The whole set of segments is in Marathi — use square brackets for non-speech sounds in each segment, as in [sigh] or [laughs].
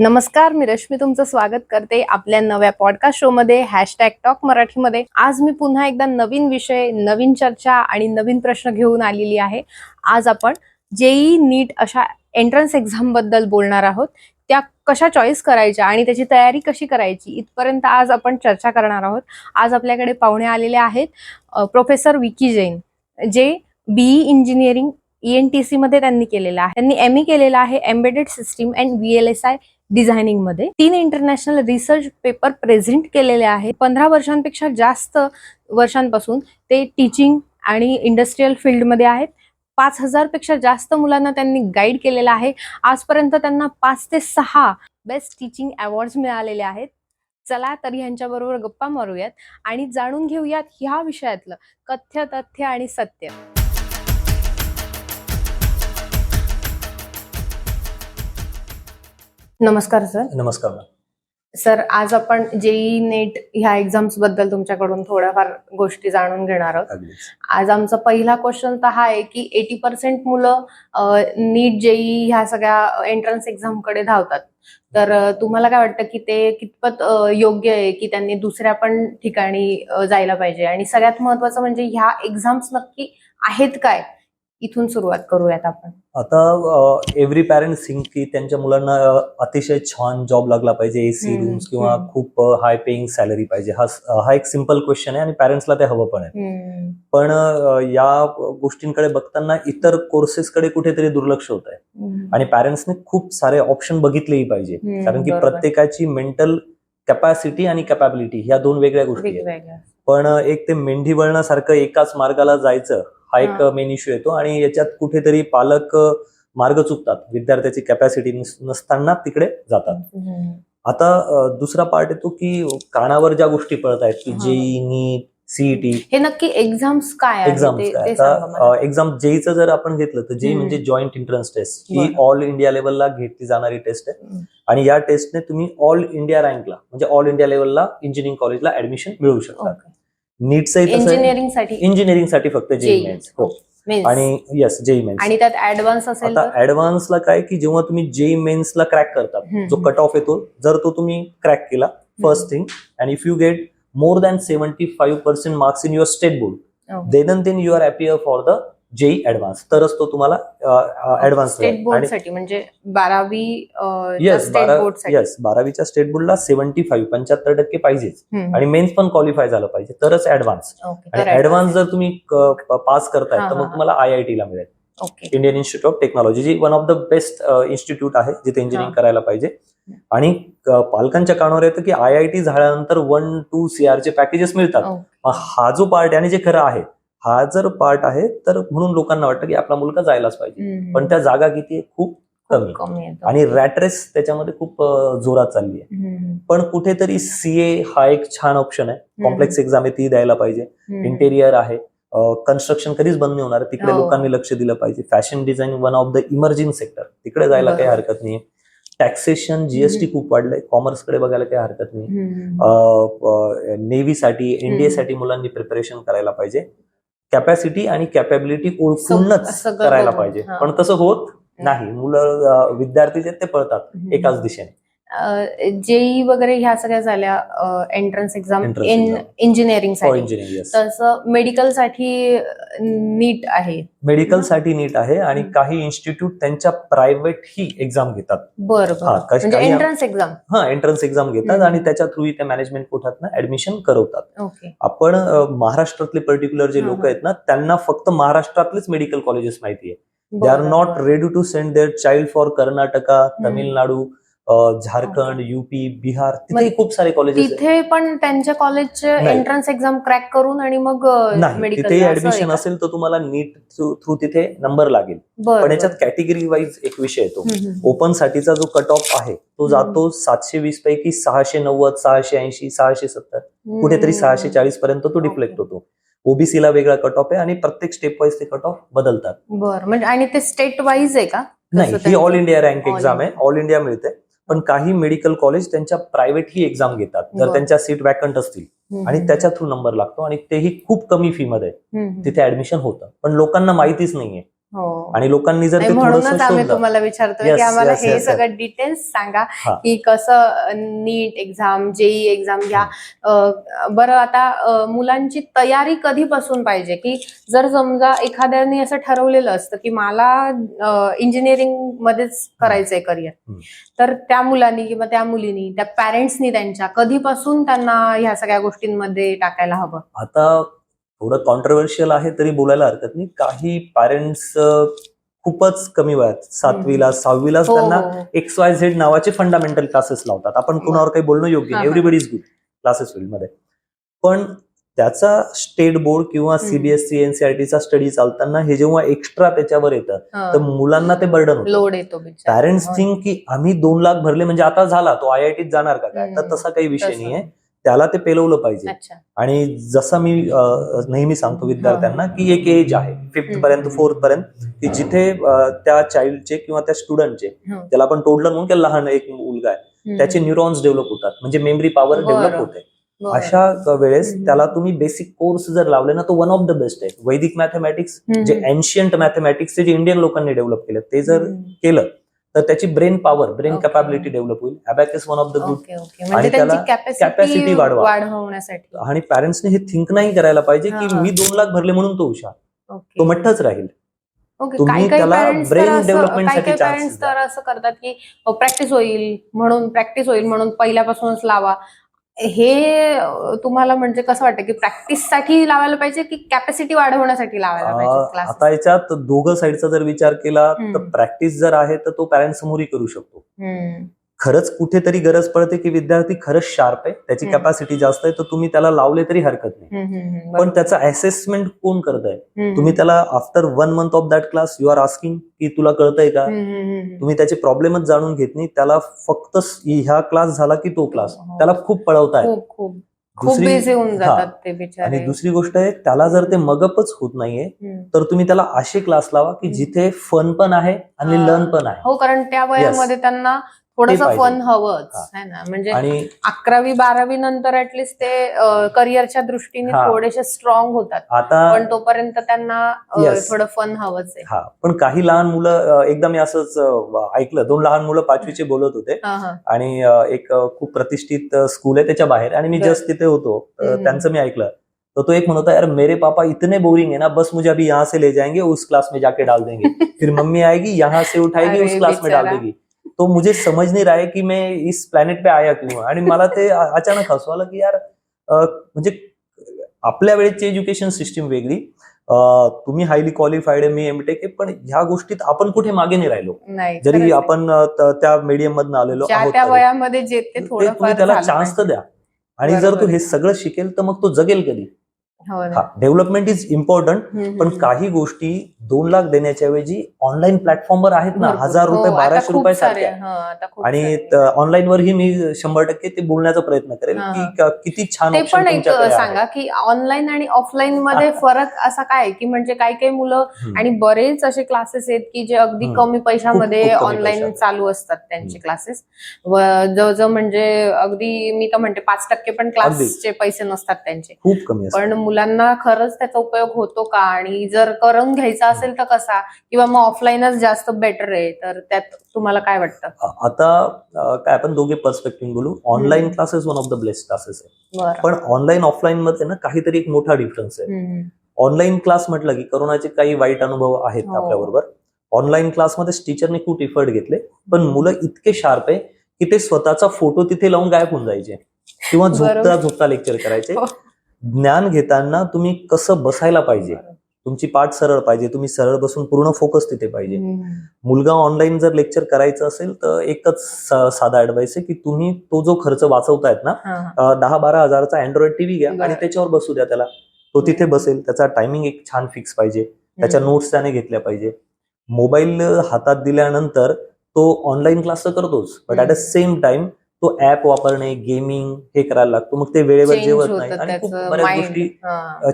नमस्कार मी रश्मी तुमचं स्वागत करते आपल्या नव्या पॉडकास्ट शो मध्ये हॅशटॅग टॉक मराठीमध्ये. आज मी पुन्हा एकदा नवीन विषय नवीन चर्चा आणि नवीन प्रश्न घेऊन आलेली आहे. आज आपण जेई नीट अशा एंट्रन्स एक्झामबद्दल बोलणार आहोत. त्या कशा चॉईस करायच्या आणि त्याची तयारी कशी करायची इथपर्यंत आज आपण चर्चा करणार आहोत. आज आपल्याकडे पाहुणे आलेले आहेत प्रोफेसर विकी जैन जे बीई इंजिनिअरिंग ईएनटीसी मध्ये त्यांनी केलेलं आहे. त्यांनी एम ई केलेलं आहे एम्बेडेड सिस्टीम अँड व्हीएलएसआय डिझायनिंगमध्ये. तीन इंटरनॅशनल रिसर्च पेपर प्रेझेंट केलेले आहेत. पंधरा वर्षांपेक्षा जास्त वर्षांपासून ते टीचिंग आणि इंडस्ट्रीयल फील्डमध्ये आहेत. पाच हजारपेक्षा जास्त मुलांना त्यांनी गाईड केलेलं आहे. आजपर्यंत त्यांना पाच ते सहा बेस्ट टीचिंग अवॉर्ड्स मिळालेले आहेत. चला तर ह्यांच्याबरोबर गप्पा मारूयात आणि जाणून घेऊयात ह्या विषयातलं कथ्य तथ्य आणि सत्य. नमस्कार सर. नमस्कार सर आज आपण जेई नेट ह्या एक्झाम्सबद्दल तुमच्याकडून थोड्याफार गोष्टी जाणून घेणार आहोत. आज आमचा पहिला क्वेश्चन तर हा आहे की एटी पर्सेंट मुलं नीट जेई ह्या सगळ्या एंट्रन्स एक्झामकडे धावतात. तर तुम्हाला काय वाटतं की ते कितपत योग्य आहे की त्यांनी दुसऱ्या पण ठिकाणी जायला पाहिजे? आणि सगळ्यात महत्वाचं म्हणजे ह्या एक्झाम्स नक्की आहेत काय? इथून सुरुवात करूयात आपण. आता एव्हरी पॅरेंट थिंक की त्यांच्या मुलांना अतिशय छान जॉब लागला पाहिजे एसी रूम्स किंवा. खूप हाय पेईंग सॅलरी पाहिजे. हा हा एक सिंपल क्वेश्चन आहे आणि पॅरेंट्सला ते हवं पण आहे. पण या गोष्टींकडे बघताना इतर कोर्सेसकडे कुठेतरी दुर्लक्ष होत आहे. आणि पॅरेंट्सने खूप सारे ऑप्शन बघितलेही पाहिजे. कारण की. प्रत्येकाची मेंटल कॅपॅसिटी आणि कॅपॅबिलिटी ह्या दोन वेगळ्या गोष्टी आहेत. पण एक ते मेंढी वळणासारखं एकाच मार्गाला जायचं हा एक. मेन इश्यू येतो आणि याच्यात कुठेतरी पालक मार्ग चुकतात विद्यार्थ्याची कॅपॅसिटी नसताना तिकडे जातात. आता दुसरा पार्ट येतो की कानावर ज्या गोष्टी पडत आहेत की. जेई नीट सीईटी हे नक्की एक्झाम्स काय एक्झाम. आता एक्झाम जेईचं जर आपण घेतलं तर जेई. म्हणजे जॉईंट एंट्रन्स टेस्ट ही. ऑल इंडिया लेवलला घेतली जाणारी टेस्ट आहे. आणि या टेस्टने तुम्ही ऑल इंडिया रँकला म्हणजे ऑल इंडिया लेवलला इंजिनिअरिंग कॉलेजला ऍडमिशन मिळवू शकता. नीटचं इंजिनिअरिंगसाठी इंजिनिअरिंगसाठी फक्त जेई. मेन्स हो Means. आणि येस जेई मेन्स आणि त्यात ऍडव्हान्स असेल आता ऍडव्हान्सला काय की जेव्हा तुम्ही जेई मेन्सला क्रॅक हम्म. जो कट ऑफ येतो जर तो तुम्ही क्रॅक केला first thing and if you get more than seventy five percent marks in your state board. Then then you are appear for the JE advance. तरच तो तुम्हाला ऍडव्हान्स स्टेट बोर्डसाठी म्हणजे बारावी येस येस बारावीच्या स्टेट बोर्डला सेव्हन्टी फाईव्ह पंच्याहत्तर टक्के पाहिजेच. आणि मेन्स पण क्वालिफाय झालं पाहिजे तरच ऍडव्हान्स. आणि ऍडव्हान्स. जर तुम्ही पास करताय तर मग. तुम्हाला आय आय टीला मिळेल. Indian institute of technology G one of the best institute आहे जिथे इंजिनिअरिंग. करायला पाहिजे. आणि पालकांच्या कानावर येतं की आय आय टी झाल्यानंतर वन टू सीआर चे पॅकेजेस मिळतात. हा जो पार्ट आहे आणि जे खरं आहे हा जर पार्ट आहे तर म्हणून लोकांना वाटतं की आपला मुलगा जायलाच पाहिजे. पण त्या जागा किती आहे? खूप कमी. आणि रॅट रेस त्याच्यामध्ये खूप जोरात चालली आहे. पण कुठेतरी सीए हा एक छान ऑप्शन आहे. कॉम्प्लेक्स एक्झाम आहे ती द्यायला पाहिजे. इंटेरियर आहे कन्स्ट्रक्शन कधीच बंद नाही होणार तिकडे हो. लोकांनी लक्ष दिलं पाहिजे fashion design one of the emerging sector तिकडे जायला काही. हरकत नाही टॅक्सेशन जीएसटी खूप वाढलंय कॉमर्सकडे बघायला काही हरकत नाही. नेव्हीसाठी एनडीए साठी मुलांनी प्रिपरेशन करायला पाहिजे कॅपॅसिटी आणि कॅपॅबिलिटी ओळखूनच करायला पाहिजे. पण तसं होत नाही. मुलं विद्यार्थी जे ते पळतात एकाच दिशेने. जेई वगैरे ह्या सगळ्या झाल्या एंट्रन्स एक्झाम इन. इंजिनिअरिंगसाठी. तसं मेडिकलसाठी नीट आहे. मेडिकलसाठी नीट आहे आणि. काही इन्स्टिट्यूट त्यांच्या प्रायव्हेट ही एक्झाम घेतात. बरं हा, बरं. कश- म्हणजे काही- एंट्रन्स एक्झाम हा एंट्रन्स एक्झाम घेतात. आणि त्याच्या थ्रू त्या मॅनेजमेंट कोठातनं ऍडमिशन करवतात. आपण महाराष्ट्रातले पर्टिक्युलर जे लोक. आहेत ना त्यांना फक्त महाराष्ट्रातलेच मेडिकल कॉलेजेस माहिती आहे they are not. Ready to send their child for Karnataka Tamil Nadu Jharkhand UP Bihar तिथे मग खूप सारे कॉलेजेस तिथे पण त्यांच्या कॉलेजचे. एंट्रन्स एक्झाम क्रॅक करून आणि मग नाही तिथे ऍडमिशन असेल तर तुम्हाला नीट थ्रू तिथे नंबर लागेल. पण याच्यात कॅटेगरी वाईज एक विषय येतो. ओपन साठीचा जो कट ऑफ आहे तो. जातो सातशे वीस पैकी सहाशे नव्वद सहाशे ऐंशी सहाशे सत्तर. कुठेतरी सहाशे चाळीस पर्यंत तो डिफ्लेक्ट होतो. ओबीसीला वेगळा कट ऑफ आहे आणि प्रत्येक स्टेप वाईज ते कट ऑफ बदलतात. बर म्हणजे आणि ते स्टेट वाईज आहे का? नाही ही ऑल? इंडिया रँक एक्झाम आहे. ऑल इंडिया मिळते. पण काही मेडिकल कॉलेज त्यांच्या प्रायव्हेट ही एक्झाम घेतात जर. त्यांच्या सीट वॅकंट असतील. आणि त्याच्या थ्रू नंबर लागतो आणि तेही खूप कमी फी मध्ये हम्म. तिथे ऍडमिशन होतं पण लोकांना माहितीच नाहीये आणि लोकांनी जर म्हणूनच आम्ही तुम्हाला विचारतोय Yes, की आम्हाला हे सगळं डिटेल्स सांगा हा. की कसं नीट एक्झाम जेई एक्झाम घ्या बरं आता मुलांची तयारी कधीपासून पाहिजे? की जर समजा एखाद्याने असं ठरवलेलं असतं की मला इंजिनिअरिंग मध्येच करायचंय करिअर. तर त्या मुलांनी किंवा त्या मुलीनी त्या पॅरेंट्सनी त्यांच्या कधीपासून त्यांना ह्या सगळ्या गोष्टींमध्ये टाकायला हवं? आता थोडं कॉन्ट्रोवर्शियल आहे तरी बोलायला हरकत नाही काही पॅरेंट्स खूपच कमी वयात सातवीला सहावीलाच हो, त्यांना हो, हो. एक्स वाय झेड नावाचे फंडामेंटल क्लासेस लावतात आपण कुणावर काही बोलणं योग्य हा, नाही हा. एव्हरीबडी इज गुड क्लासेस फील्डमध्ये पण त्याचा स्टेट बोर्ड किंवा. सीबीएसई एनसीआरटीचा स्टडी चालताना हे जेव्हा एक्स्ट्रा त्याच्यावर येतं हं. तर मुलांना ते बर्डन होतं लोड येतो. पॅरेंट्स हो. थिंक की आम्ही दोन लाख भरले म्हणजे आता झाला तो आय आय टीत जाणार का काय तर. तसा काही विषय. नाहीये त्याला ते पेलवलं पाहिजे आणि जसं मी नेहमी सांगतो विद्यार्थ्यांना की एक एज आहे फिफ्थ. पर्यंत फोर्थ पर्यंत की जिथे त्या चाइल्डचे किंवा त्या स्टुडंटचे हं. त्याला आपण तोडलं म्हणून की लहान एक मुलगा आहे. त्याचे न्यूरॉन्स डेव्हलप होतात म्हणजे मेमरी पॉवर. डेव्हलप होते. अशा वेळेस. त्याला तुम्ही बेसिक कोर्स जर लावले ना तो वन ऑफ द बेस्ट आहे वैदिक मॅथमॅटिक्स. जे एन्शियंट मॅथमॅटिक्सचे जे इंडियन लोकांनी डेव्हलप केले ते जर. केलं तर त्याची brain power brain Okay. Capability develop होईल abacus one of the good म्हणजे त्याला कॅपॅसिटी वाढवा. वाढवण्यासाठी आणि पॅरेंट्सने हे थिंक नाही करायला पाहिजे की हा. मी दोन लाख भरले म्हणून तो हुशार तो मठ्ठच राहील तुम्ही त्याला chances पेरेंट्स. तर असं करतात की प्रॅक्टिस होईल म्हणून प्रॅक्टिस होईल म्हणून पहिल्यापासूनच लावा हे तुम्हाला म्हणजे कसं वाटतं की प्रॅक्टिससाठी लावायला पाहिजे की कॅपॅसिटी वाढवण्यासाठी लावायला पाहिजे आता याच्यात दोघं साईडचा जर विचार केला तर. प्रॅक्टिस जर आहे तर तो पॅरेंट्स समोरही करू शकतो. खरंच कुठेतरी गरज पडते की विद्यार्थी खरंच शार्प आहे त्याची. कॅपॅसिटी जास्त आहे तर तुम्ही त्याला लावले तरी हरकत नाही. पण त्याचं असेसमेंट कोण करत आहे? तुम्ही त्याला after one month of that class you are asking की तुला कळतंय का? तुम्ही त्याचे प्रॉब्लेमच जाणून घेत नाही त्याला फक्त ह्या क्लास झाला की तो क्लास हो. त्याला खूप पळवताय दुसरी- आणि दुसरी गोष्ट आहे त्याला जर ते मगअपच होत नाहीये. तर तुम्ही त्याला असे क्लास लावा की जिथे फन पण आहे आणि. लर्न पण आहे. हो कारण त्या वयामध्ये त्यांना थोडस. फन हवंच हा. ना म्हणजे अकरावी बारावी नंतर ऍटलिस्ट ते करिअरच्या दृष्टीने. थोडेसे स्ट्रॉंग होतात आता पण तोपर्यंत त्यांना. थोडं फन हवंच आहे हा पण काही लहान मुलं अं, एकदा मी असंच ऐकलं दोन लहान मुलं पाचवीचे बोलत होते. आणि एक खूप प्रतिष्ठित स्कूल आहे त्याच्या बाहेर आणि मी. जस्ट तिथे होतो. त्यांचं मी ऐकलं तर तो एक म्हणत होता यार मेरे पापा इतने बोरिंग है ना बस मुझे अभी यहाँ से ले जाएंगे उस क्लास में जाके डाल देंगे [laughs] फिर मम्मी आएगी यहाँ से उठाएगी उस क्लास में डाल. देगी तो मुझे समझ नहीं रहा है कि मैं इस प्लॅनेट पे आया क्यों आणि मला ते अचानक हसू आलं की यार म्हणजे आपल्या वेळेची एज्युकेशन सिस्टीम वेगळी. तुम्ही हायली क्वालिफाईड आहे मी एमटेक आहे पण ह्या गोष्टीत आपण कुठे मागे नाही राहिलो. नाही जरी. आपण त्या मीडियम मधून आलेलो आहोत त्याला चान्स तर द्या. आणि जर. तो हे सगळं शिकेल तर मग तो जगेल कधी? हो हा डेव्हलपमेंट इज इम्पॉर्टंट पण. काही गोष्टी दोन लाख देण्याच्या ऐवजी ऑनलाईन प्लॅटफॉर्मवर आहेत ना. हजार हो, रुपये बाराशे रुपये सारे, सारखे हा, आता खूप आणि सारे. ऑनलाईनवरही मी शंभर टक्के ते बोलण्याचा प्रयत्न करेल की किती छान ते पण एक. सांगा की ऑनलाईन आणि ऑफलाईन मध्ये फरक असा काय आहे? की म्हणजे काही काही मुलं. आणि बरेच असे क्लासेस आहेत की जे अगदी. कमी पैशामध्ये ऑनलाईन. चालू असतात त्यांचे. क्लासेस जवळजवळ म्हणजे अगदी मी तर म्हणते पाच टक्के पण क्लासचे पैसे नसतात त्यांचे खूप कमी पण मुलांना खरंच त्याचा उपयोग होतो का? आणि जर करून घ्यायचा असेल तर कसा? किंवा मग ऑफलाईनच जास्त बेटर आहे तर त्यात तुम्हाला काय वाटतं? आता काय आपण दोघे पर्स्पेक्टिव्ह बोलू. Online. Classes one of the best classes आहे. पण ऑनलाईन ऑफलाईन मध्ये ना काहीतरी एक मोठा डिफरन्स आहे. ऑनलाईन क्लास म्हटलं की करोनाचे काही वाईट अनुभव आहेत हो. आपल्याबरोबर. ऑनलाईन क्लासमध्ये टीचरने खूप इफर्ट घेतले. पण मुलं इतके शार्प आहे की ते स्वतःचा फोटो तिथे लावून गायब होऊन जायचे. किंवा झोपता. झोपता लेक्चर करायचे. हो. ज्ञान घेताना तुम्ही कसं बसायला पाहिजे तुमची पाठ सरळ पाहिजे तुम्ही सरळ बसून पूर्ण फोकस तिथे पाहिजे. मुलगा ऑनलाईन जर लेक्चर करायचं असेल तर एकच साधा ऍडवाइस आहे की तुम्ही तो जो खर्च वाचवतायत ना. अं, दहा बारा हजाराचा अँड्रॉइड टीव्ही घ्या. आणि त्याच्यावर बसू द्या त्याला तो तिथे बसेल त्याचा टायमिंग एक छान फिक्स पाहिजे त्याच्या. नोट्स त्याने घेतल्या पाहिजे मोबाईल हातात दिल्यानंतर तो ऑनलाईन क्लास तर करतोच but at the hmm. Same time तो ऍप वापरणे गेमिंग हे करायला लागतो मग ते वेळेवर जेवत नाही आणि खूप बऱ्याच. गोष्टी.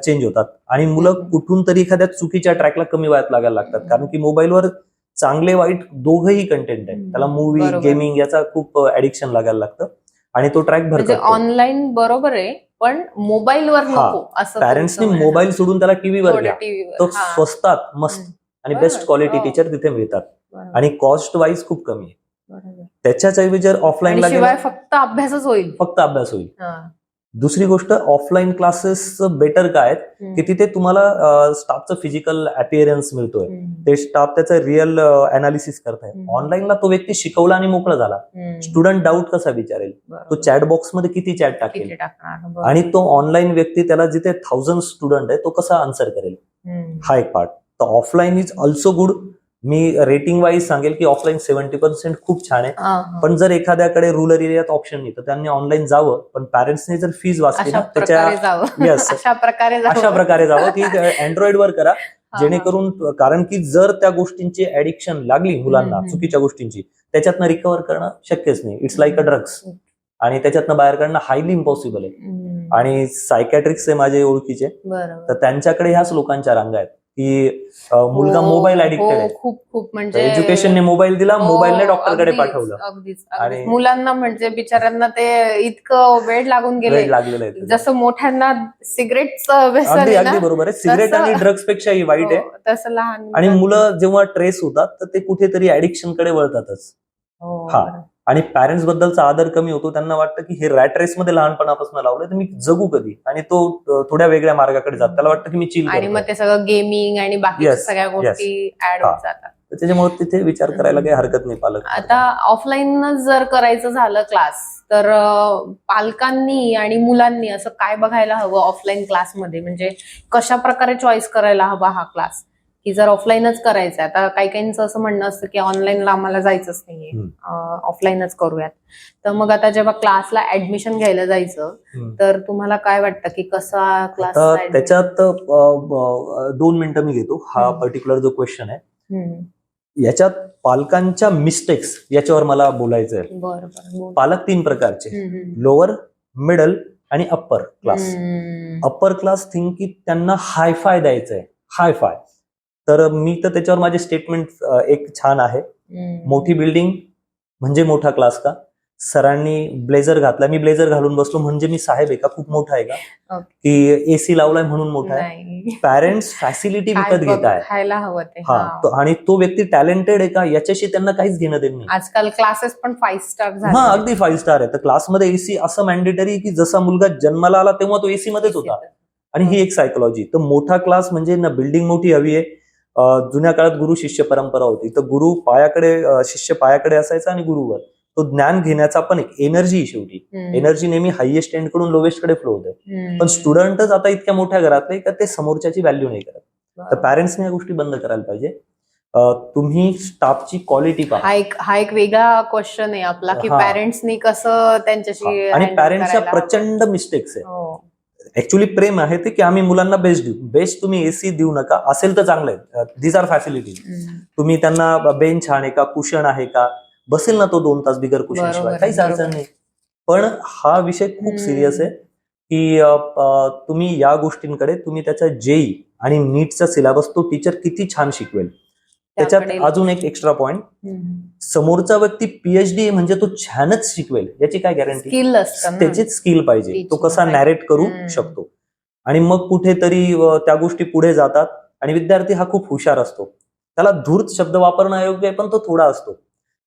चेंज होतात आणि मुलं. कुठून तरी एखाद्या चुकीच्या ट्रॅकला कमी वयात लागायला लागतात. कारण की मोबाईलवर चांगले वाईट दोघंही कंटेंट आहे. त्याला मूवी. गेमिंग याचा खूप ऍडिक्शन लागायला लागतं आणि तो ट्रॅक भरतो ऑनलाईन बरोबर आहे पण मोबाईलवर हा. पॅरेंट्सनी. मोबाईल सोडून त्याला टीव्हीवर घ्या. तो. स्वस्तात मस्त. आणि. Best quality. टीचर तिथे मिळतात आणि कॉस्ट वाईज खूप कमी आहे. त्याच्याच ऐवजी जर ऑफलाईनला शिवाय फक्त अभ्यासच होईल फक्त अभ्यास होईल हा. दुसरी गोष्ट ऑफलाईन क्लासेस बेटर काय. की तिथे तुम्हाला स्टाफचं फिजिकल अपिअरन्स मिळतोय. ते स्टाफ त्याचं रिअल अनालिसिस करताय. ऑनलाईनला तो व्यक्ती शिकवला आणि मोकळा झाला. स्टुडंट डाऊट कसा विचारेल तो. चॅट बॉक्समध्ये किती चॅट टाकेल. आणि तो ऑनलाईन व्यक्ती त्याला जिथे थाउजंड स्टुडंट आहे तो कसा आन्सर करेल. हा एक पार्ट तर ऑफलाईन इज ऑल्सो गुड मी रेटिंग वाईज सांगेल की ऑफलाईन सेव्हन्टी पर्सेंट खूप छान आहे. पण जर एखाद्याकडे रुरल एरियात ऑप्शन नाही तर त्यांनी ऑनलाईन जावं पण पॅरेंट्सने जर फीज वाचली ना त्याच्या. [laughs] अशा प्रकारे जावं की अँड्रॉइड [laughs] वर करा जेणेकरून कारण की जर त्या गोष्टींची ऍडिक्शन लागली मुलांना. चुकीच्या गोष्टींची त्याच्यातनं रिकव्हर करणं शक्यच नाही इट्स लाईक अ ड्रग्स. आणि त्याच्यातनं बाहेर काढणं हायली इम्पॉसिबल आहे. आणि सायकॅट्रिक्स आहे माझे ओळखीचे तर त्यांच्याकडे ह्याच लोकांच्या रांगा आहेत की मुलगा हो, मोबाईल हो, ऍडिक्टेड आहे. खूप खूप म्हणजे एज्युकेशनने मोबाईल दिला हो, मोबाईलने डॉक्टरकडे अगदीच, पाठवलं. अगदीच आणि-. मुलांना म्हणजे बिचाऱ्यांना ते इतकं वेळ लागून गेले. लागलेला आहे. जसं मोठ्यांना सिगरेटचं व्यसन अगदी बरोबर आहे. सिगरेट आणि ड्रग्स पेक्षाही वाईट आहे. हो, तसं लहान आणि मुलं जेव्हा ट्रेस होतात तर ते कुठेतरी ऍडिक्शनकडे वळतातच. हो, हा. आणि पॅरेंट्स बद्दलचा आदर कमी होतो त्यांना वाटतं की हे रॅट रेस मध्ये लहानपणापासून लावलंय तर मी जगू कधी? आणि तो थोड्या वेगळ्या मार्गाकडे जात. त्याला वाटतं की मी चिल आणि मग ते सगळं गेमिंग आणि Yes, सगळ्या गोष्टी ऍड. होत जातात. त्याच्यामुळे तिथे विचार करायला काही हरकत नाही पालक. आता ऑफलाईन जर करायचं झालं क्लास तर पालकांनी आणि मुलांनी असं काय बघायला हवं ऑफलाईन क्लासमध्ये म्हणजे कशा प्रकारे चॉईस करायला हवा हा क्लास की जर ऑफलाईनच करायचं आहे आता काही काहींचं असं म्हणणं असतं की ऑनलाईनला आम्हाला जायचंच नाहीये. ऑफलाईनच करूयात तर मग आता जेव्हा क्लासला ऍडमिशन घ्यायला जायचं. तर तुम्हाला काय वाटतं की कसा क्लास त्याच्यात दोन मिनिटं मी घेतो हा. पर्टिक्युलर जो क्वेश्चन आहे याच्यात पालकांच्या मिस्टेक्स याच्यावर मला बोलायचं आहे. पालक तीन प्रकारचे. लोअर मिडल आणि upper class. Upper class think की त्यांना हाय फाय द्यायचंय हाय फाय तर मी तर त्याच्यावर माझे स्टेटमेंट एक छान आहे. मोठी बिल्डिंग म्हणजे मोठा क्लास का? सरांनी ब्लेझर घातला. मी ब्लेझर घालून बसलो म्हणजे मी साहेब आहे का? खूप मोठा आहे का. की एसी लावलाय म्हणून मोठा आहे. पॅरेंट्स फॅसिलिटी विकत घेत आहे. हा आणि तो व्यक्ती टॅलेंटेड आहे का? याच्याशी त्यांना काहीच घेणं देणं नाही. आजकाल क्लासेस पण फाईव्ह स्टार हा अगदी फाईव्ह स्टार आहे. तर क्लासमध्ये एसी असं मॅन्डेटरी की जसा मुलगा जन्माला आला तेव्हा तो एसी मध्येच होता. आणि ही एक सायकोलॉजी तर मोठा क्लास म्हणजे ना बिल्डिंग मोठी हवी आहे जुन्या काळात गुरु शिष्य परंपरा होती तर गुरु पायाकडे शिष्य पायाकडे असायचा आणि गुरुवर तो ज्ञान घेण्याचा पण एक एनर्जी शेवटी. एनर्जी नेहमी हायएस्ट एंडकडून लोवेस्टकडे फ्लो होते. पण स्टुडंटच आता इतक्या मोठ्या घरातले का ते समोरच्याची व्हॅल्यू नाही करत तर. पॅरेंट्सने या गोष्टी बंद करायला पाहिजे तुम्ही स्टाफची क्वालिटी पहा हा एक वेगळा क्वेश्चन आहे आपला की. पॅरेंट्सनी कसं त्यांच्याशी. आणि पॅरेंट्सच्या. प्रचंड मिस्टेक्स आहे हो. ऍक्च्युली प्रेम आहे ते की आम्ही मुलांना बेस्ट देऊ. बेस्ट तुम्ही एसी देऊ नका. असेल तर चांगलं आहे. दीज आर फॅसिलिटीज हम्म. तुम्ही त्यांना बेंच आहे का कुशन आहे का बसेल ना तो दोन तास बिगर कुशन शिवाय. काहीच. अडचण नाही. पण हा विषय खूप. सिरियस आहे की तुम्ही या गोष्टींकडे तुम्ही त्याचा जेई आणि नीटचा सिलेबस तो टीचर किती छान शिकवेल. त्याच्यात अजून एक एक्स्ट्रा पॉइंट. समोरचा व्यक्ती पीएचडी म्हणजे तो छानच शिकवेल याची काय गॅरंटी. त्याचीच स्किल पाहिजे तो कसा. नॅरेट करू. शकतो आणि मग कुठेतरी त्या गोष्टी पुढे जातात आणि विद्यार्थी हा खूप हुशार असतो त्याला धूर्त शब्द वापरणं अयोग्य आहे पण तो थोडा असतो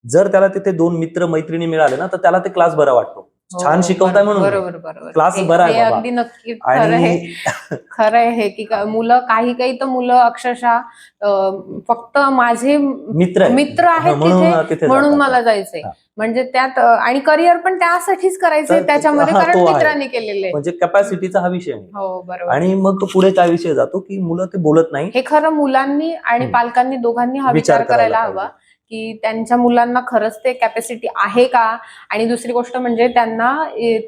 जर त्याला तिथे दोन मित्र मैत्रिणी मिळाले ना तर त्याला ते क्लास बरा वाटतो छान शिकवताय म्हणून नाही. बरोबर बरोबर क्लास हे- बरा आहे हे. अगदी नक्की खरं आहे [laughs] खरं आहे हे की का- मुलं काही काही तर मुलं अक्षरशः अं, फक्त माझे मित्र आहे. मित्र आहेत हा, म्हणून तिथे तिथे म्हणून जातात. मला जायचंय हा. म्हणजे त्यात अं, आणि करिअर पण त्यासाठीच करायचंय तर- त्याच्यामध्ये हा, कारण तो आहे. मित्रांनी केलेले म्हणजे कॅपॅसिटीचा हा विषय हो बरोबर आणि मग पुढे काय विषय जातो की मुलं ते बोलत नाही हे खरं मुलांनी आणि हम्म. पालकांनी दोघांनी हा विचार करायला हवा की त्यांच्या मुलांना खरंच ते कॅपॅसिटी आहे का आणि दुसरी गोष्ट म्हणजे त्यांना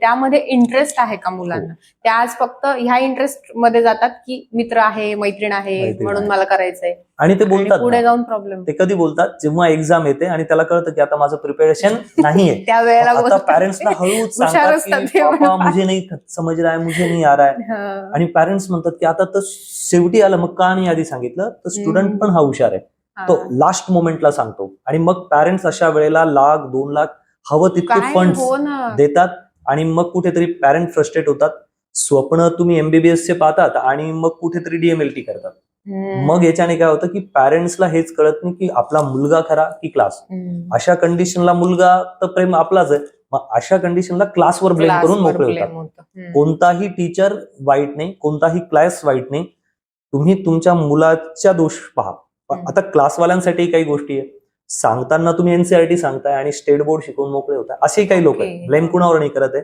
त्यामध्ये इंटरेस्ट आहे का मुलांना ते आज फक्त ह्या इंटरेस्टमध्ये जातात की मित्र आहे मैत्रीण आहे म्हणून. मला करायचंय आणि ते बोलतात पुढे. जाऊन प्रॉब्लेम ते कधी बोलतात जेव्हा एक्झाम येते आणि त्याला कळतं की आता माझं प्रिपेरेशन नाहीये [laughs] त्या वेळेला आता बोलतात. पॅरेंट्सना हळूच. मुझे नाही समज रहा है मुझे नहीं आ रहा है हा. आणि पॅरेंट्स म्हणतात की आता तर शेवटी आलं मग का नाही आधी सांगितलं तर स्टुडंट. पण हा हुशार आहे हा. तो लास्ट मोमेंटला सांगतो. आणि मग पॅरेंट्स अशा वेळेला लाख दोन लाख हवं तितके फंड्स हो देतात आणि मग कुठेतरी पॅरेंट फ्रस्ट्रेट होतात. स्वप्न तुम्ही एमबीबीएस चे पाहतात आणि मग कुठेतरी डीएमएलटी करतात. मग याच्याने काय होतं की पॅरेंट्सला हेच कळत नाही की आपला मुलगा खरा की क्लास. अशा कंडिशनला मुलगा तर प्रेम आपलाच आहे. मग अशा कंडिशनला क्लासवर ब्लेम करून मोकळे होतात. कोणताही टीचर वाईट नाही कोणताही क्लास वाईट नाही. तुम्ही तुमच्या मुलाच्या दोष पहा. आता क्लासवाल्यांसाठी काही गोष्टी आहे. सांगताना तुम्ही एनसीआरटी सांगताय आणि स्टेट बोर्ड शिकवून मोकळे होताय. असे काही लोक आहेत. ब्लेम कुणावर नाही करत आहे.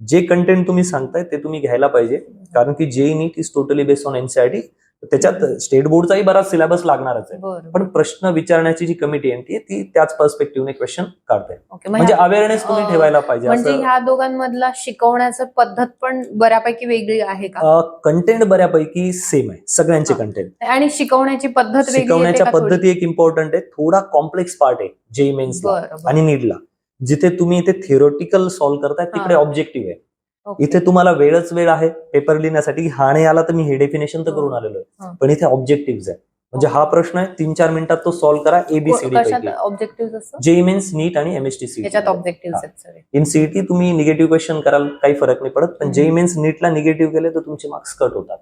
जे कंटेंट तुम्ही सांगताय ते तुम्ही घ्यायला पाहिजे. कारण की जे NEET is totally based on NCERT त्याच्यात स्टेट बोर्डचाही बराच सिलेबस लागणारच आहे पण प्रश्न विचारण्याची जी कमिटी आहे ती त्याच पर्स्पेक्टिव्हने क्वेश्चन काढते म्हणजे अवेअरनेस तुम्ही ठेवायला पाहिजे म्हणजे ह्या दोघांमधला शिकवण्याचं पद्धत पण बऱ्यापैकी वेगळी आहे का कंटेंट बऱ्यापैकी सेम आहे सगळ्यांचे. कंटेंट आणि शिकवण्याची पद्धत शिकवण्याच्या? पद्धती एक इम्पॉर्टंट आहे थोडा कॉम्प्लेक्स पार्ट आहे जे मेन्सला बरं. आणि नीडला जिथे तुम्ही इथे थिओरिटिकल सॉल्व्ह करताय तिकडे. ऑब्जेक्टिव्ह आहे. इथे तुम्हाला वेळच वेळ आहे पेपर लिहिण्यासाठी हा नाही आला तर मी हे डेफिनेशन तर करून आलेलो हा. आहे पण इथे ऑब्जेक्टिव्ह आहे. म्हणजे हा प्रश्न आहे तीन चार मिनिटात तो सॉल्व्ह करा एबीसीडी ऑब्जेक्टिव्ह जे मेन्स नीट आणि आहेत सगळे. इन सीईटी तुम्ही निगेटिव्ह क्वेश्चन कराल काही फरक नाही पडत. पण. जे मेन्स नीटला निगेटिव्ह केले तर तुमचे मार्क्स कट होतात.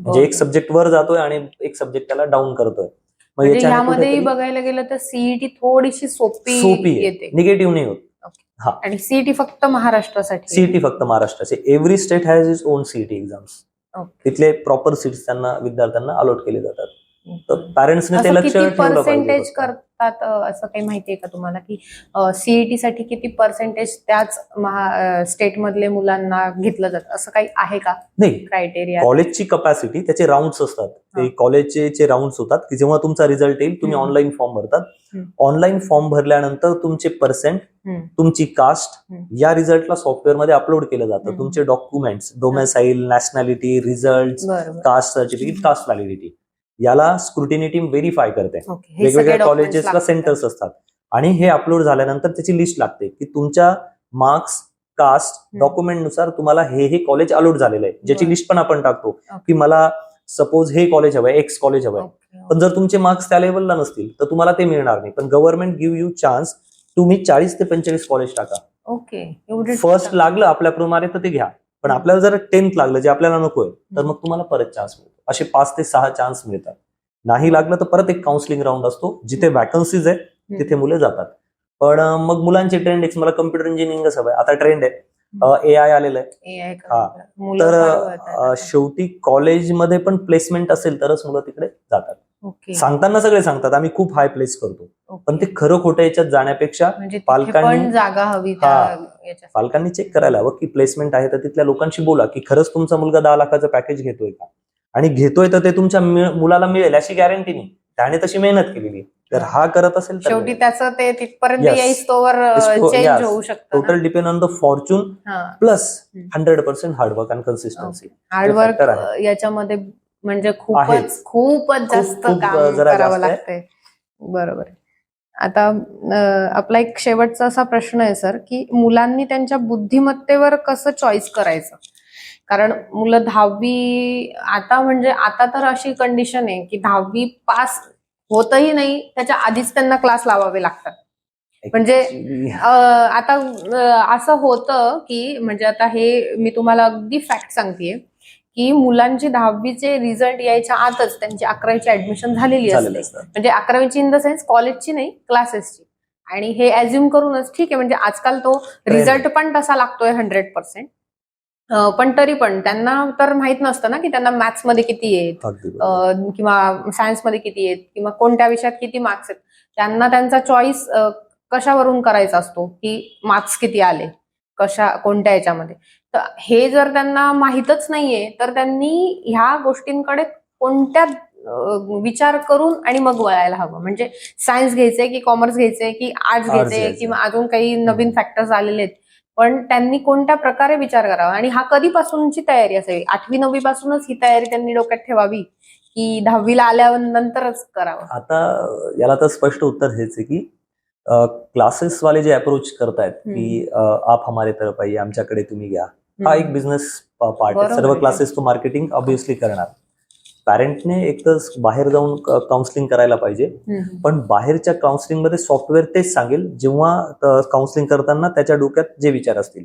म्हणजे. एक सब्जेक्ट वर जातोय आणि एक सब्जेक्ट त्याला डाऊन करतोय. मग म्हणजे कुठेतरी बघायला गेलं तर सीईटी थोडीशी सोपी सोपी येते. निगेटिव्ह नाही होत. आणि सीईटी फक्त महाराष्ट्रासाठी? सीईटी फक्त महाराष्ट्राचे. Every state has is own CET exams. तिथले प्रॉपर सीट्स त्यांना विद्यार्थ्यांना अलॉट केले जातात. तर पॅरेंट्सने ते लक्ष किती ठेवलं पाहिजे पर्सेंटेज अं, असं काही माहितीये का तुम्हाला की सीईटी साठी किती पर्सेंटेज त्याच स्टेट मधले मुलांना घेतलं जातं असं काही आहे का नाही क्रायटेरिया कॉलेजची कपॅसिटी त्याचे राऊंड्स असतात ते. कॉलेजचे राऊंड्स होतात की जेव्हा तुमचा रिझल्ट येईल तुम्ही. ऑनलाईन फॉर्म भरतात. ऑनलाईन फॉर्म भरल्यानंतर तुमचे पर्सेंट तुमची कास्ट. या रिझल्टला सॉफ्टवेअरमध्ये अपलोड केलं जातं. तुमचे documents domicile nationality result caste certificate caste validity याला स्क्रुटिनी टीम व्हेरीफाय करते वेगवेगळ्या कॉलेजेसला. सेंटर्स असतात आणि हे अपलोड झाल्यानंतर त्याची लिस्ट लागते की तुमच्या मार्क्स कास्ट हम्म. डॉक्युमेंटनुसार तुम्हाला हे हे कॉलेज अलॉट झालेलं आहे ज्याची. लिस्ट पण आपण टाकतो. की मला सपोज हे कॉलेज हवंय एक्स कॉलेज हवंय. पण जर तुमचे मार्क्स त्या लेवलला नसतील तर तुम्हाला ते मिळणार नाही पण गव्हर्नमेंट गिव्ह यू चान्स तुम्ही चाळीस ते पंचेचाळीस कॉलेज टाका ओके फर्स्ट लागलं आपल्या प्रमाणे तर ते घ्या पण. आपल्याला जर टेन्थ लागलं जे आपल्याला नकोय तर. मग तुम्हाला परत चान्स मिळतो असे पाच ते सहा चान्स मिळतात नाही लागलं तर परत एक काउन्सिलिंग राऊंड असतो जिथे वॅकन्सीज आहे तिथे मुले जातात पण मग मुलांचे ट्रेंड मला कम्प्युटर इंजिनिअरिंगच हवंय आता ट्रेंड आहे ए आय आलेलं आहे हा. तर. शेवटी कॉलेजमध्ये पण प्लेसमेंट असेल तरच मुलं तिकडे जातात. सांगताना सगळे सांगतात आम्ही खूप हाय प्लेस करतो. पण ते खरं खोटं याच्यात जाण्यापेक्षा म्हणजे पालकांनी- जागा हवी. पालकांनी चेक करायला हवं की प्लेसमेंट आहे तर तिथल्या लोकांशी बोला की खरंच तुमचा मुलगा दहा लाखाचं पॅकेज घेतोय का आणि घेतोय तर ते तुमच्या मुलाला मिळेल अशी गॅरंटी नाही त्याने तशी मेहनत केलेली. तर हा करत असेल तर शेवटी त्याचं ते तिथपर्यंत. चेंज होऊ शकतं total depend on the fortune plus. Hundred percent hard work and consistency hard work. याच्यामध्ये म्हणजे. खूपच खूपच जास्त काम करावं. लागतंय बरोबर. आता आपला एक शेवटचा असा प्रश्न आहे सर की मुलांनी त्यांच्या बुद्धिमत्तेवर कसं चॉईस करायचं कारण मुलं दहावी आता म्हणजे आता तर अशी कंडिशन आहे की दहावी पास होतही नाही त्याच्या आधीच त्यांना क्लास लावावे लागतात म्हणजे आता असं होतं की म्हणजे आता हे मी तुम्हाला अगदी फॅक्ट सांगतेय की मुलांची दहावीचे रिझल्ट यायच्या आतच त्यांची अकरावीची ऍडमिशन झालेली असते. म्हणजे अकरावीची इन द सेन्स कॉलेजची नाही क्लासेसची आणि हे अज्युम करूनच ठीक आहे म्हणजे आजकाल तो रिझल्ट पण तसा लागतोय हंड्रेड पर्सेंट पण तरी पण त्यांना तर माहीत नसतं ना की त्यांना मॅथ्समध्ये किती. अं, किंवा सायन्समध्ये किती आहेत किंवा कोणत्या विषयात किती मार्क्स आहेत. त्यांना त्यांचा चॉईस कशावरून करायचा असतो की मार्क्स किती आले कशा कोणत्या याच्यामध्ये. तर हे जर त्यांना माहीतच नाहीये तर त्यांनी ह्या गोष्टींकडे कोणत्या विचार करून आणि मग वळायला हवं. म्हणजे सायन्स घ्यायचंय की कॉमर्स घ्यायचंय की आर्ट्स घ्यायचंय. किंवा अजून काही नवीन फॅक्टर्स आलेले आहेत. पण त्यांनी कोणत्या प्रकारे विचार करावा? आणि हा कधीपासूनची तयारी असावी? आठवी नववी पासूनच ही तयारी त्यांनी डोक्यात ठेवावी की दहावीला आल्यावर नंतरच करावं? आता याला तर स्पष्ट उत्तर हेच आहे की क्लासेस वाले जे अप्रोच करतायत की आप हमारे तरफ आइए आमच्याकडे तुम्ही घ्या. हा एक बिझनेस पार्ट आहे सर्व. क्लासेस तो मार्केटिंग ऑब्विसली करणार पॅरेंटने एक तर बाहेर जाऊन काउन्सिलिंग करायला पाहिजे. पण बाहेरच्या काउन्सिलिंगमध्ये सॉफ्टवेअर तेच सांगेल जेव्हा काउन्सिलिंग करताना त्याच्या डोक्यात जे विचार असतील.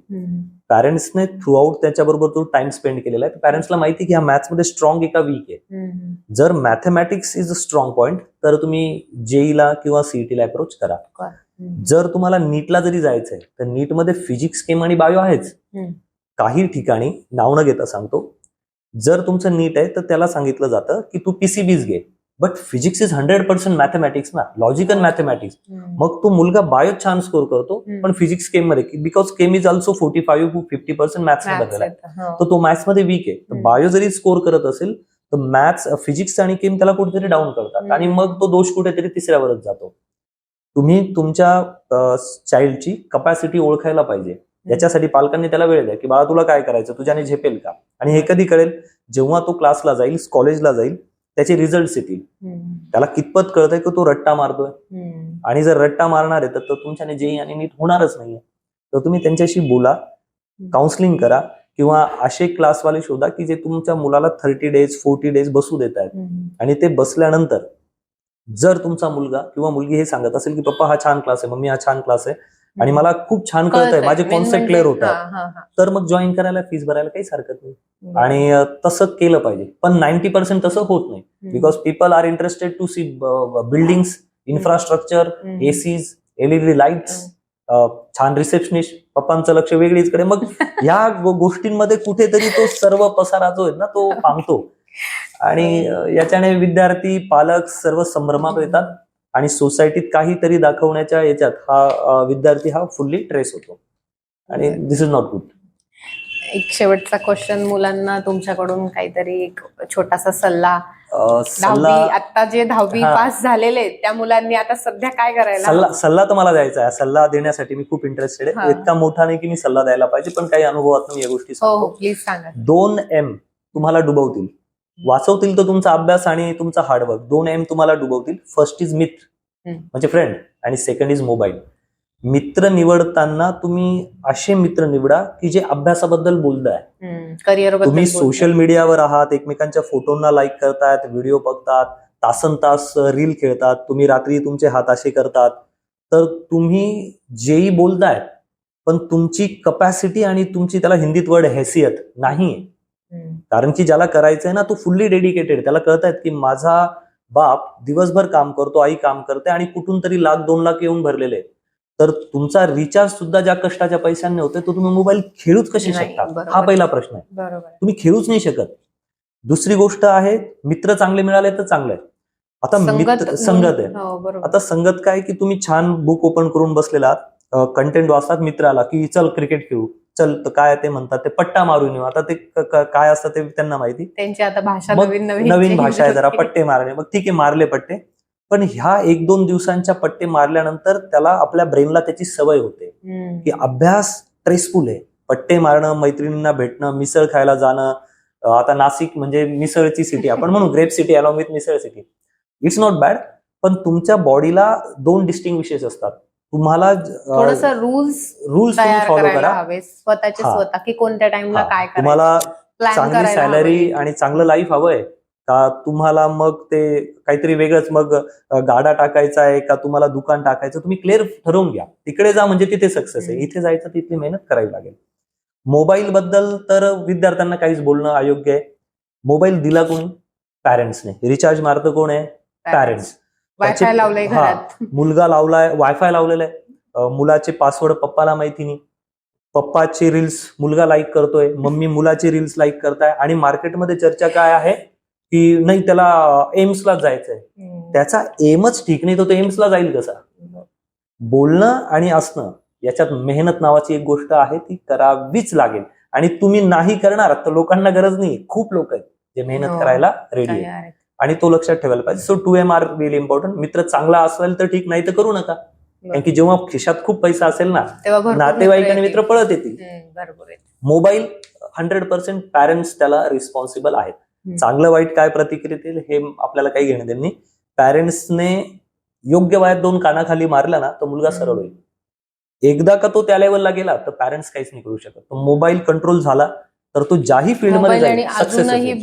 पॅरेंट्सने थ्रू आउट त्याच्याबरोबर तो टाइम स्पेंड केलेला आहे पॅरेंट्सला माहिती की हा मॅथ्समध्ये स्ट्रॉंग आहे का वीक आहे. जर mathematics is a strong point तर तुम्ही जेईला किंवा सीईटीला अप्रोच करा. जर तुम्हाला नीटला जरी जायचंय तर नीटमध्ये फिजिक्स केम आणि बायो आहेच. काही ठिकाणी नाव न घेता सांगतो जर तुमचं नीट आहे तर त्याला सांगितलं जातं की तू पीसीबीज घे but physics is hundred percent mathematics ना लॉजिकल मॅथमॅटिक्स. मग तो मुलगा बायो छान स्कोर करतो. पण physics केममध्ये because chem is also forty five to fifty percent maths. हो. तर तो मॅथ्समध्ये वीक आहे तर. बायो जरी स्कोर करत असेल तर मॅथ्स फिजिक्स आणि केम त्याला कुठेतरी डाऊन करतात. आणि मग तो दोष कुठेतरी तिसऱ्यावरच जातो तुम्ही तुमच्या चाइल्डची कपॅसिटी ओळखायला पाहिजे याच्यासाठी पालकांनी त्याला वेळ द्या की बाळा तुला काय करायचं? तुझ्याने झेपेल का? आणि हे कधी कळेल? जेव्हा तो क्लासला जाईल कॉलेजला जाईल त्याचे रिझल्ट येतील. त्याला कितपत कळतंय की तो रट्टा मारतोय. आणि जर रट्टा मारणार आहे तर तुमच्याने जेई आणि नीट होणारच नाहीये. तर तुम्ही त्यांच्याशी बोला काउन्सिलिंग करा किंवा असे क्लासवाले शोधा की जे तुमच्या मुलाला थर्टी डेज फोर्टी डेज बसू देत आहेत. आणि ते बसल्यानंतर जर तुमचा मुलगा किंवा मुलगी हे सांगत असेल की पप्पा हा छान क्लास आहे मम्मी हा छान क्लास आहे आणि मला खूप छान कळतंय. माझे कॉन्सेप्ट क्लिअर होतात हा, हा, हा. तर मग जॉईन करायला फीस भरायला काहीच हरकत नाही. आणि तसं केलं पाहिजे. पण नाईन्टी पर्सेंट तसं होत नाही. Because people are interested to see buildings infrastructure. ACs LED lights छान रिसेप्शनिस्ट पप्पांचं लक्ष वेगळीचकडे मग ह्या गोष्टींमध्ये कुठेतरी तो सर्व पसारा जो आहे ना तो [laughs] पांगतो. आणि याच्याने विद्यार्थी पालक सर्व संभ्रमात येतात. आणि सोसायटीत काहीतरी दाखवण्याच्या याच्यात हा विद्यार्थी हा फुल्ली ट्रेस होतो. आणि दिस इज नॉट गुड एक शेवटचा क्वेश्चन मुलांना तुमच्याकडून काहीतरी एक छोटासा सल्ला. सल्ला आता जे दहावी. पास झालेले त्या मुलांनी आता सध्या काय करायला सल्ला? सल्ला तर मला द्यायचा आहे. सल्ला देण्यासाठी मी खूप इंटरेस्टेड. आहे. इतका मोठा नाही की मी सल्ला द्यायला पाहिजे पण काही अनुभवात मी या गोष्टी हो हो सांगतो. प्लीज सांगा. दोन एम तुम्हाला डुबवतील. वाचवतील तर तुमचा अभ्यास आणि तुमचा हार्डवर्क दोन एम तुम्हाला डुबवतील. फर्स्ट इज मित्र. म्हणजे फ्रेंड आणि सेकंड इज मोबाईल मित्र निवडताना तुम्ही असे मित्र निवडा की जे अभ्यासाबद्दल बोलताय. करिअर तुम्ही सोशल मीडियावर आहात एकमेकांच्या फोटोंना लाईक करतायत व्हिडिओ बघतात तासन तास रील खेळतात तुम्ही रात्री तुमचे हात असे करतात. तर तुम्ही जेही बोलताय पण तुमची कपॅसिटी आणि तुमची त्याला हिंदीत वर्ड हैसियत नाही. कारण की ज्याला करायचंय ना तो फुल्ली डेडिकेटेड त्याला कळतायत की माझा बाप दिवसभर काम करतो आई काम करते आणि कुठून तरी लाख दोन लाख येऊन भरलेले. आहेत. तर तुमचा रिचार्ज सुद्धा ज्या कष्टाच्या पैशांनी होते तो तुम्ही मोबाईल खेळूच नाही, शकता. हा पहिला प्रश्न आहे. तुम्ही खेळूच नाही शकत. दुसरी गोष्ट आहे मित्र चांगले मिळाले तर चांगलं आता मित्र संगत आहे. हो आता संगत काय की तुम्ही छान बुक ओपन करून बसलेला कंटेंट वाचतात मित्र आला की चल क्रिकेट खेळू. चल काय ते म्हणतात ते पट्टा मारून येऊ. आता ते काय असतं ते त्यांना माहिती. त्यांची आता भाषा नवीन नवीन भाषा आहे जरा. पट्टे मारणे मग ठीक आहे मारले पट्टे. पण ह्या एक दोन दिवसांच्या पट्टे मारल्यानंतर त्याला आपल्या ब्रेनला त्याची सवय होते. की अभ्यास स्ट्रेसफुल आहे. पट्टे मारणं मैत्रिणींना भेटणं मिसळ खायला जाणं. आता नाशिक म्हणजे मिसळची सिटी आपण म्हणू grape city along with misal city it's not bad पण तुमच्या बॉडीला दोन डिस्टिंग विशेष असतात. तुम्हाला थोडस रुल्स रूल्स फॉलो करा. हवे स्वतःचे. स्वतः की कोणत्या टाइमला काय तुम्हाला चांगली सॅलरी. आणि चांगलं लाईफ हवंय का तुम्हाला मग ते काहीतरी वेगळंच मग गाडा टाकायचा आहे का तुम्हाला दुकान टाकायचं तुम्ही क्लिअर ठरवून घ्या. तिकडे जा म्हणजे तिथे सक्सेस आहे. इथे जायचं तिथली मेहनत करावी लागेल. मोबाईल बद्दल तर विद्यार्थ्यांना काहीच बोलणं अयोग्य आहे. मोबाईल दिला कोणी? पॅरेंट्सने रिचार्ज मारतं कोण आहे? पॅरेंट्स वायफाय लावलंय. घरात. मुलगा लावलाय वायफाय लावलेला आहे मुलाचे पासवर्ड पप्पाला माहिती नाही पप्पाचे रील्स मुलगा लाईक करतोय. मम्मी मुलाचे रील्स लाईक करताय. आणि मार्केटमध्ये चर्चा काय आहे? की नाही त्याला एम्सला जायचंय. त्याचा एमच ठीक नाही तो एम्सला जाईल कसा? बोलणं आणि असणं याच्यात मेहनत नावाची एक गोष्ट आहे ती करावीच लागेल. आणि तुम्ही नाही करणार तर लोकांना गरज नाही खूप लोक आहेत जे मेहनत हो. करायला रेडी आहेत. आणि तो लक्षात ठेवायला पाहिजे. So two M R really important मित्र चांगला असेल तर ठीक नाही तर करू नका. कारण की जेव्हा खिशात खूप पैसा असेल ना नातेवाईक आणि. मित्र पळत येतील. मोबाईल हंड्रेड पर्सेंट पॅरेंट्स त्याला रिस्पॉन्सिबल आहेत. चांगलं वाईट काय प्रतिक्रिया येतील हे आपल्याला काही घेणं नाही. पॅरेंट्सने योग्य वयात दोन कानाखाली मारला ना तर मुलगा सरळ होईल. एकदा का तो त्या लेवलला गेला तर पॅरेंट्स काहीच नाही करू शकत. तो मोबाईल कंट्रोल झाला तर तो ज्याही फील्डमध्ये जाईल अजूनही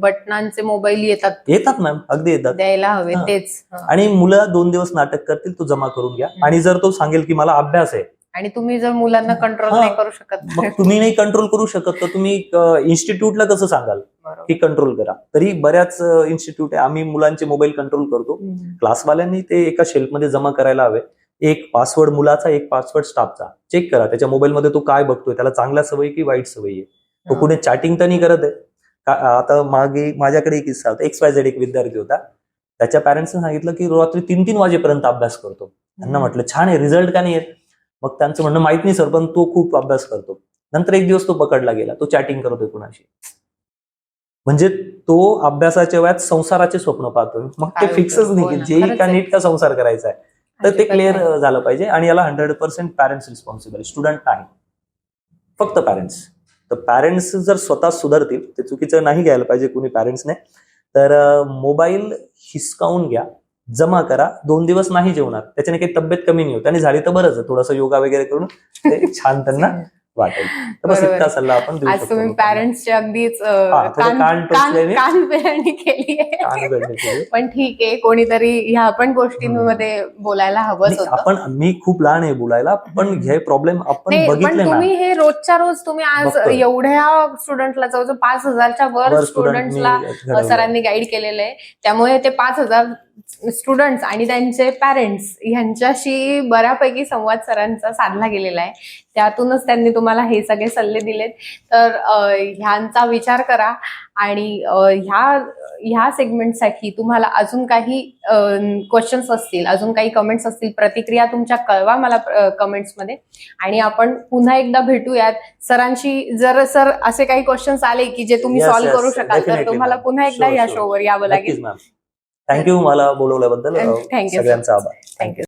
बटनांचे मोबाईल येतात. येतात मॅम अगदी येतात. द्यायला हवे. तेच. आणि मुलं दोन दिवस नाटक करतील तो जमा करून घ्या. आणि जर तो सांगेल की मला अभ्यास आहे. आणि तुम्ही जर मुलांना कंट्रोल. नाही करू शकत. मग तुम्ही नाही कंट्रोल करू शकत तर तुम्ही इन्स्टिट्यूटला कसं सांगाल. की कंट्रोल करा. तरी बऱ्याच इन्स्टिट्यूट आहे. आम्ही मुलांचे मोबाईल कंट्रोल करतो. क्लासवाल्यांनी ते एका शेल्फमध्ये जमा करायला हवे. एक पासवर्ड मुलाचा एक पासवर्ड स्टाफचा चेक करा. त्याच्या मोबाईलमध्ये तो काय बघतोय? त्याला चांगल्या सवयी की वाईट सवयी आहे? तो. कुठे चॅटिंग तर नाही करत आहे. आता मागे माझ्याकडे एक किस्सा होता. एक्स वाय झेड एक विद्यार्थी होता. त्याच्या पॅरेंट्सने सांगितलं की रात्री तीन तीन वाजेपर्यंत अभ्यास करतो. त्यांना म्हटलं छान आहे रिझल्ट का नाही येत? मग त्यांचं म्हणणं माहीत नाही सर पण तो खूप अभ्यास करतो. नंतर एक दिवस तो पकडला गेला. तो चॅटिंग करतोय कुणाशी. म्हणजे तो अभ्यासाच्या वयात संसाराचे स्वप्न पाहतोय मग ते फिक्सच? नाही हो की जे का. नीट का संसार करायचा आहे. तर ते क्लिअर. झालं पाहिजे. आणि याला hundred percent parents responsible student नाही फक्त पॅरेंट्स तर पॅरेंट्स जर स्वतः सुधारतील ते चुकीचं नाही घ्यायला पाहिजे कुणी पॅरेंट्सने तर मोबाईल हिसकावून घ्या जमा करा दोन दिवस नाही जेवणार त्याच्याने काही तब्येत कमी नाही होत. आणि झाली तर बरंच आहे थोडंसं योगा वगैरे करून ते छान त्यांना [laughs] वाटेल सल्ला आपण देऊ आज तुम्ही लोकांना. पॅरेंट्सचे अगदीच अ, हा, थोडं कान कान कान टोचल्याने. कान पेरणी केली आहे. पण ठीक आहे कोणीतरी ह्या पण गोष्टींमध्ये बोलायला हवंच होतं आपण मी खूप लहान आहे बोलायला पण. हे प्रॉब्लेम आपण बघितले तुम्ही हे रोजच्या रोज तुम्ही आज. एवढ्या स्टुडंटला जवळजवळ पाच हजारच्या वर स्टुडंटला. सरांनी गाईड केलेलं आहे त्यामुळे ते पाच हजार स्टुडंट्स आणि त्यांचे पॅरेंट्स यांच्याशी बऱ्यापैकी संवाद सरांचा साधला गेलेला आहे. त्यातूनच त्यांनी तुम्हाला हे सगळे सल्ले दिलेत. तर ह्यांचा विचार करा आणि ह्या ह्या सेगमेंटसाठी तुम्हाला अजून काही क्वेश्चन्स असतील अजून काही कमेंट्स असतील प्रतिक्रिया तुमच्या कळवा मला कमेंट्समध्ये आणि आपण पुन्हा एकदा भेटूयात. सरांशी जर सर असे काही क्वेश्चन्स आले की जे तुम्ही सॉल्व्ह करू शकाल तर तुम्हाला. पुन्हा एकदा या. शोवर यावं लागेल. थँक्यू मला बोलवल्याबद्दल. सगळ्यांचा आभार. थँक्यू